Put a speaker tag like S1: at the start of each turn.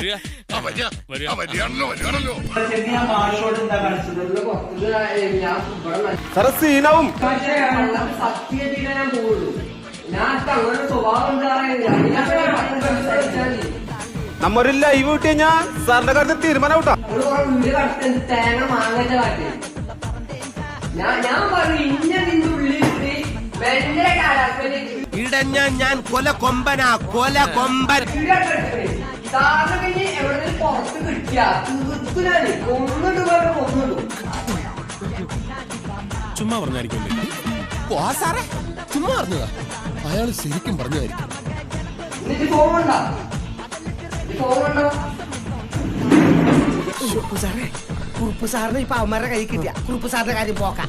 S1: വരിക.
S2: സരസീനവും
S1: നമ്മൊരു
S2: ലൈവ് വരികയാണല്ലോ
S3: ഞാൻ
S4: സാറിന്റെ കാര്യത്തിൽ തീരുമാനം
S3: കാട്ടി ഞാൻ ഞാൻ പറഞ്ഞു ഇന്ന നിന്റെ ഉള്ളിൽ ഭയങ്കര കാലാവസ്ഥ
S5: ഇടഞ്ഞ ഞാൻ കൊല കൊമ്പനാ കൊല കൊമ്പൻ.
S3: സാറിന് പിന്നെ എവിടെ പുറത്ത് കിട്ടിയ? തീർത്തിനാണ് കൊന്നിട്ട് പോലെ കൊന്നിട്ടു
S1: ചുമ്മാ പറഞ്ഞായിരിക്കും
S5: സാറേ ചുമ്മാ പറഞ്ഞതാ. അയാൾ ശരിക്കും പറഞ്ഞതായിരിക്കും.
S3: എന്നിട്ട് ഉണ്ടോ?
S6: കുറുപ്പ് സാറേ കുറുപ്പ് സാറിന് ഇപ്പൊ അവന്മാരുടെ കൈ കിട്ടിയ. കുറുപ്പ് സാറിന്റെ കാര്യം പോക്കാം